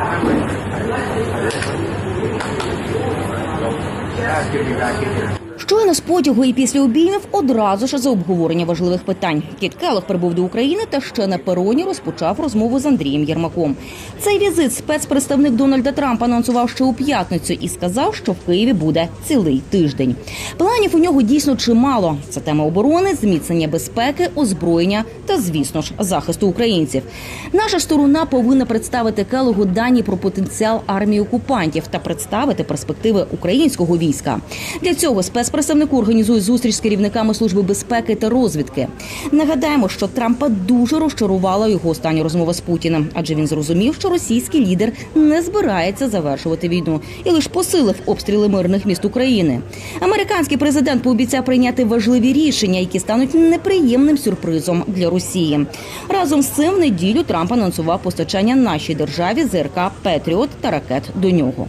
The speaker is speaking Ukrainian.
That's going to be back in here. Щойно з потягу і після обіймів одразу ж за обговорення важливих питань. Кіт Келох прибув до України та ще на пероні розпочав розмову з Андрієм Єрмаком. Цей візит спецпредставник Дональда Трампа анонсував ще у п'ятницю і сказав, що в Києві буде цілий тиждень. Планів у нього дійсно чимало. Це тема оборони, зміцнення безпеки, озброєння та, звісно ж, захисту українців. Наша сторона повинна представити Келогу дані про потенціал армії окупантів та представити перспективи українського війська. Для цього спецпредставнику організує зустріч з керівниками служби безпеки та розвідки. Нагадаємо, що Трампа дуже розчарувала його остання розмова з Путіним, адже він зрозумів, що російський лідер не збирається завершувати війну і лише посилив обстріли мирних міст України. Американський президент пообіцяв прийняти важливі рішення, які стануть неприємним сюрпризом для Росії. Разом з цим в неділю Трамп анонсував постачання нашій державі ЗРК Петріот та ракет до нього.